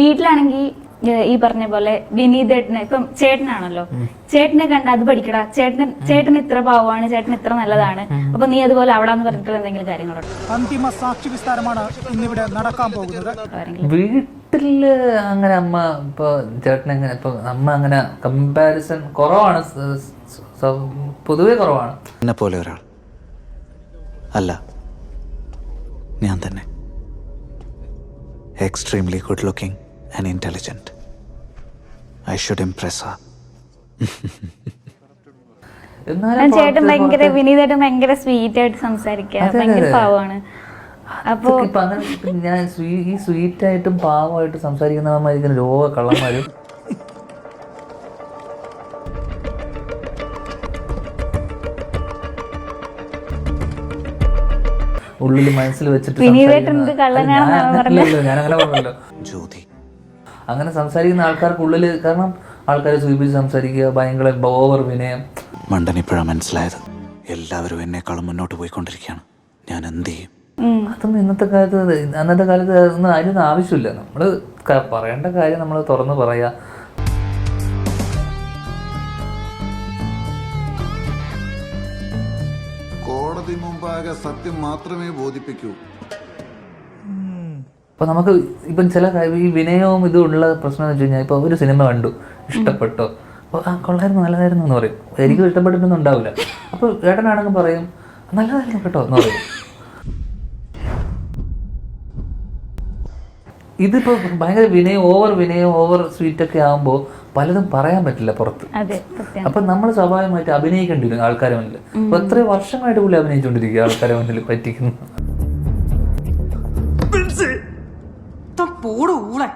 വീട്ടിലാണെങ്കിൽ ഈ പറഞ്ഞ പോലെ വിനീതേട്ടനെ ഇപ്പം ചേട്ടനാണല്ലോ. ചേട്ടനെ കണ്ട അത് പഠിക്കടാ. ചേട്ടൻ ചേട്ടൻ ഇത്ര പാവമാണ് ചേട്ടൻ ഇത്ര നല്ലതാണ്. അപ്പൊ നീ അതുപോലെ അവിടാന്ന് പറഞ്ഞിട്ടുള്ള എന്തെങ്കിലും കാര്യങ്ങളുണ്ടോ അന്തിമ സാക്ഷി വിസ്താരമാണ് ഇന്നിവിടെ നടക്കാൻ പോകുന്നത്. വീട്ടിൽ അങ്ങനെ അമ്മ ഇപ്പൊ ചേട്ടൻ എങ്ങനെ ഇപ്പൊ അമ്മ അങ്ങനെ കമ്പാരിസൺ കുറവാണ്. പൊതുവെ കുറവാണ്. എന്നെ പോലെ ഒരാൾ. അല്ല ഞാൻ തന്നെ. Extremely good looking and intelligent. I should impress her. ഞാൻ ചേട്ടൻ ഭയങ്കര പുറത്ത് ഭയങ്കര സ്വീറ്റ് ആയിട്ട് സംസാരിക്കുക. ഭയങ്കര പാവമാണ് അപ്പൊ ഞാൻ ഈ സ്വീറ്റ് ആയിട്ടും പാവമായിട്ട് സംസാരിക്കുന്നവന്മാരിക്കുന്ന ലോക കള്ളന്മാരും. ഉള്ളിൽ മനസ്സിൽ വെച്ചിട്ട് ജ്യോതി അങ്ങനെ സംസാരിക്കുന്ന ആൾക്കാർക്കുള്ളിൽ ഉള്ളിൽ കാരണം ആൾക്കാരെ സൂചിപ്പിച്ച് സംസാരിക്കുക ഭയങ്കര ഓവർ വിനയം. മണ്ടൻ ഇപ്പോഴാണ് മനസ്സിലായത്. എല്ലാവരും എന്നെക്കാളും മുന്നോട്ട് പോയിക്കൊണ്ടിരിക്കുകയാണ്. ഞാൻ എന്ത് ചെയ്യും. അതൊന്നും ഇന്നത്തെ കാലത്ത് അന്നത്തെ കാലത്ത് ഒന്നും അതിനൊന്നും ആവശ്യമില്ല. നമ്മൾ പറയേണ്ട കാര്യം നമ്മൾ തുറന്ന് പറയാ. കോടതി മുമ്പാകെ സത്യം മാത്രമേ ബോധിപ്പിക്കൂ. അപ്പൊ നമുക്ക് ഇപ്പം ചില ഈ വിനയവും ഇതും ഉള്ള പ്രശ്നം എന്ന് വെച്ച് കഴിഞ്ഞാൽ ഇപ്പോൾ ഒരു സിനിമ കണ്ടു ഇഷ്ടപ്പെട്ടോ? അപ്പോൾ ആ കൊള്ളായിരുന്നു നല്ലതായിരുന്നു എന്ന് പറയും. എനിക്ക് ഇഷ്ടപ്പെട്ടിട്ടൊന്നും ഉണ്ടാവില്ല. അപ്പോൾ ഏട്ടനാണെങ്കിൽ പറയും നല്ലതായിരുന്നു കേട്ടോ എന്ന് പറയും. ഇതിപ്പോ ഭയങ്കര വിനയം ഓവർ വിനയം ഓവർ സ്വീറ്റ് ഒക്കെ ആകുമ്പോൾ പലതും പറയാൻ പറ്റില്ല പുറത്ത്. അപ്പൊ നമ്മൾ സ്വാഭാവികമായിട്ട് അഭിനയിക്കേണ്ടി വരും ആൾക്കാരെ മുന്നിൽ അപ്പൊ എത്ര വർഷമായിട്ട് പോലും അഭിനയിച്ചുകൊണ്ടിരിക്കുക ആൾക്കാരെ മുന്നിൽ പറ്റിക്കുന്നു 但不如 bố!